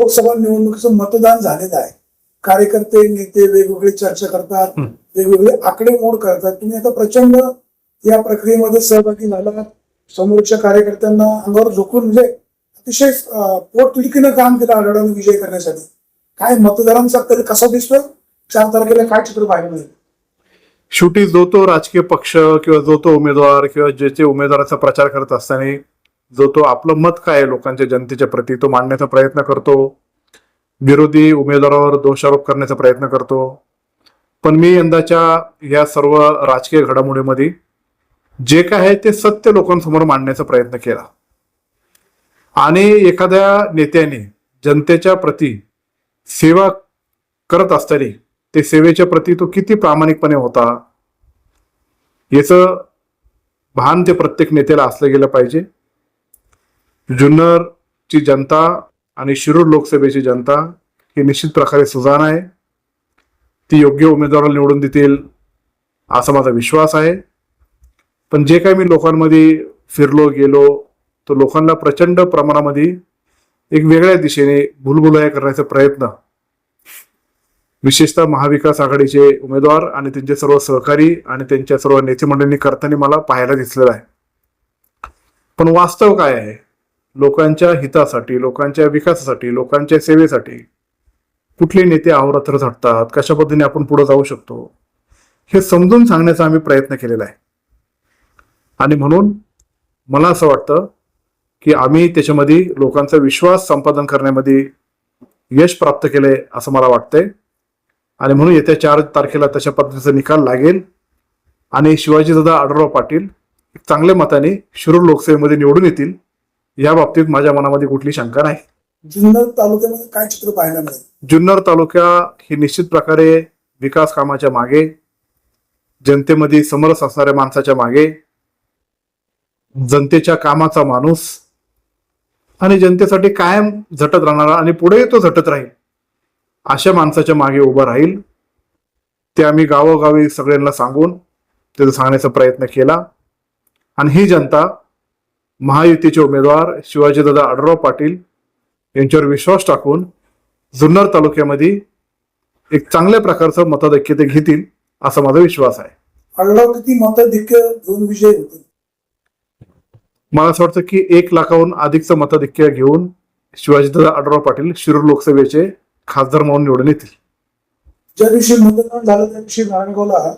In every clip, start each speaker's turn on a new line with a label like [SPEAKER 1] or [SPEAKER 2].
[SPEAKER 1] लोकसभा निवडणुकीचं मतदान झालेलं आहे. कार्यकर्ते नेते वेगवेगळे चर्चा करतात. वेगवेगळे आकडेमोड करतात. तुम्ही आता प्रचंड या प्रक्रियेमध्ये सहभागी झाला समोरच्या कार्यकर्त्यांना अंगावर झोकून म्हणजे अतिशय अं, पोटतिडकीनं काम केलं आढळून विजय करण्यासाठी. काय मतदारांचा कधी कसा दिसतोय? चार तारखेला काय चित्र पाहायला मिळेल?
[SPEAKER 2] शेवटी जो तो राजकीय पक्ष किंवा जो तो उमेदवार किंवा जे ते उमेदवाराचा प्रचार करत असताना जो तो आपलं मत काय लोकांच्या जनतेच्या प्रती तो मांडण्याचा प्रयत्न करतो. विरोधी उमेदवारावर दोषारोप करण्याचा प्रयत्न करतो. पण मी यंदाच्या या सर्व राजकीय घडामोडीमध्ये जे काय आहे ते सत्य लोकांसमोर मांडण्याचा प्रयत्न केला. आणि एखाद्या नेत्याने जनतेच्या प्रती सेवा करत असताना ते सेवेच्या प्रती तो किती प्रामाणिकपणे होता याचं भान ते प्रत्येक नेत्याला असलं गेलं पाहिजे. जुन्नरची जनता आणि शिरूर लोकसभेची जनता ही निश्चित प्रकारे सुजाण आहे. ती योग्य उमेदवाराला निवडून देतील असा माझा विश्वास आहे. पण जे काही मी लोकांमध्ये फिरलो गेलो तो लोकांना प्रचंड प्रमाणामध्ये एक वेगळ्या दिशेने भुलभुलाया करण्याचा प्रयत्न. विशेषतः महाविकास आघाडीचे उमेदवार आणि त्यांचे सर्व सहकारी आणि त्यांच्या सर्व नेते मंडळींनी करताना मला पाहायला दिसलेलं आहे. पण वास्तव काय आहे? लोकांच्या हितासाठी लोकांच्या विकासासाठी लोकांच्या सेवेसाठी कुठले नेते अहोरात्र झटतात? कशा पद्धतीने आपण पुढे जाऊ शकतो? हे समजून सांगण्याचा आम्ही प्रयत्न केलेला आहे. आणि म्हणून मला असं वाटतं की आम्ही त्याच्यामध्ये लोकांचा विश्वास संपादन करण्यामध्ये यश प्राप्त केलंय असं मला वाटतंय. आणि म्हणून येत्या चार तारखेला तशा पद्धतीचा निकाल लागेल. आणि शिवाजीदादा आढळराव पाटील चांगल्या मताने शिरूर लोकसभेमध्ये निवडून येतील. या बाबतीत माझ्या मनामध्ये कुठली शंका नाही.
[SPEAKER 1] जुन्नर तालुक्यामध्ये काय चित्र पाहायला मिळेल?
[SPEAKER 2] जुन्नर तालुका ही निश्चित प्रकारे विकास कामाच्या मागे जनतेमध्ये समरस असणाऱ्या माणसाच्या मागे जनतेच्या कामाचा माणूस आणि जनतेसाठी कायम झटत राहणारा आणि पुढे तो झटत राहील अशा माणसाच्या मागे उभं राहील. ते आम्ही गावोगावी सगळ्यांना सांगून त्याचा सांगण्याचा प्रयत्न केला. आणि ही जनता महायुतीचे उमेदवार शिवाजीदादा आढळराव पाटील यांच्यावर विश्वास टाकून जुन्नर तालुक्यामध्ये एक चांगल्या प्रकारचं मतदैक्य ते घेतील असा माझा विश्वास आहे.
[SPEAKER 1] किती मताधिक्य घेऊन विजय होतील
[SPEAKER 2] मला असं वाटतं की एक लाखाहून अधिकचं मतधिक्य घेऊन शिवाजीदादा आढळराव पाटील शिरूर लोकसभेचे खासदार म्हणून निवडून येतील.
[SPEAKER 1] ज्या दिवशी मतदान झालं त्या दिवशी नारायणगावला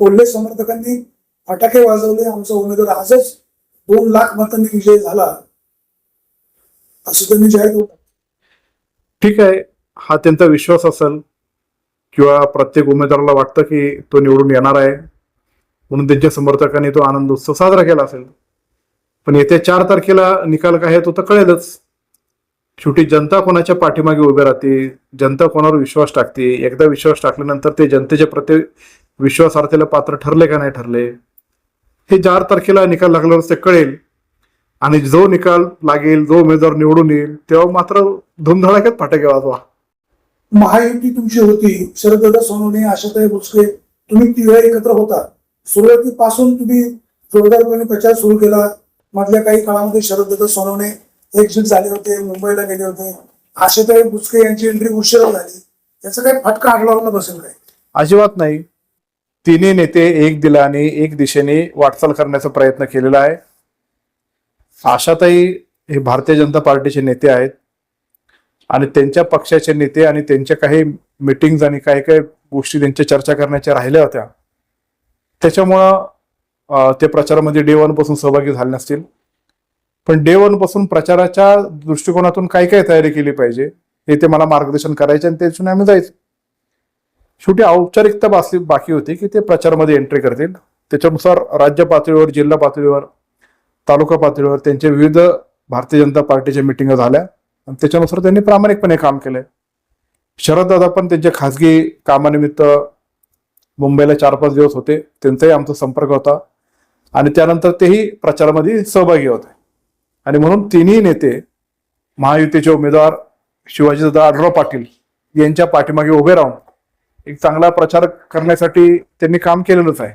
[SPEAKER 1] कोल्हे समर्थकांनी फटाके वाजवले. आमचा उमेदवार आजच दोन लाख मतांनी विजय झाला. असं त्यांनी जाहीर केलं
[SPEAKER 2] ठीक आहे. हा त्यांचा विश्वास असेल किंवा प्रत्येक उमेदवाराला वाटतं की तो निवडून येणार आहे. म्हणून त्यांच्या समर्थकांनी तो आनंद उत्सव साजरा केला असेल. पण येत्या चार तारखेला निकाल काय आहे तो तर कळेलच. शेवटी जनता कोणाच्या पाठीमागे उभे राहते जनता कोणावर विश्वास टाकते एकदा विश्वास टाकल्यानंतर ते जनतेच्या प्रति विश्वासार्थेला पात्र ठरले का नाही ठरले? हे चार तारखेला निकाल लागल्यावर ते कळेल. आणि जो निकाल लागेल जो उमेदवार निवडून येईल तेव्हा मात्र धुमधडाक्यात फटाके वाजवा.
[SPEAKER 1] महायुती तुमची होती. शरददादा सोनवणे आशाताई बुचके तुम्ही तिघे एकत्र होता. सुरुवातीपासून तुम्ही जोरदारपणे प्रचार सुरू केला. मधल्या काही काळामध्ये शरददादा सोनवणे एकजूट झाले होते मुंबईला गेले होते. आशाताई बुचके यांची एंट्री उशिरा झाली. याचा काही फटका आढळावा बसेल काय?
[SPEAKER 2] अजिबात नाही. तिन्ही नेते एक दिलाने एक दिशेने वाटचाल करण्याचा प्रयत्न केलेला आहे. आशाताई हे भारतीय जनता पार्टीचे नेते आहेत. आणि त्यांच्या पक्षाचे नेते आणि त्यांच्या काही मिटिंग आणि काही काही गोष्टी त्यांच्या चर्चा करण्याच्या राहिल्या होत्या. त्याच्यामुळं ते प्रचारामध्ये डे वनपासून सहभागी झाले नसतील. पण डे वनपासून प्रचाराच्या दृष्टिकोनातून काय काय तयारी केली पाहिजे. हे ते मला मार्गदर्शन करायचे आणि त्याच्याने आम्ही जायचं. शेवटी औपचारिकता बासली बाकी होती की ते प्रचारामध्ये एंट्री करतील. त्याच्यानुसार राज्य पातळीवर जिल्हा पातळीवर तालुका पातळीवर त्यांचे विविध भारतीय जनता पार्टीच्या मिटिंग झाल्या. आणि त्याच्यानुसार त्यांनी प्रामाणिकपणे काम केले. शरददादा पण त्यांच्या खासगी कामानिमित्त मुंबईला चार पाच दिवस होते. त्यांचाही आमचा संपर्क होता. आणि त्यानंतर तेही प्रचारामध्ये सहभागी होते. आणि म्हणून तिन्ही नेते महायुतीचे उमेदवार शिवाजीदादा आढळराव पाटील यांच्या पाठीमागे उभे राहून एक चांगला प्रचार करण्यासाठी त्यांनी काम केलेलंच आहे.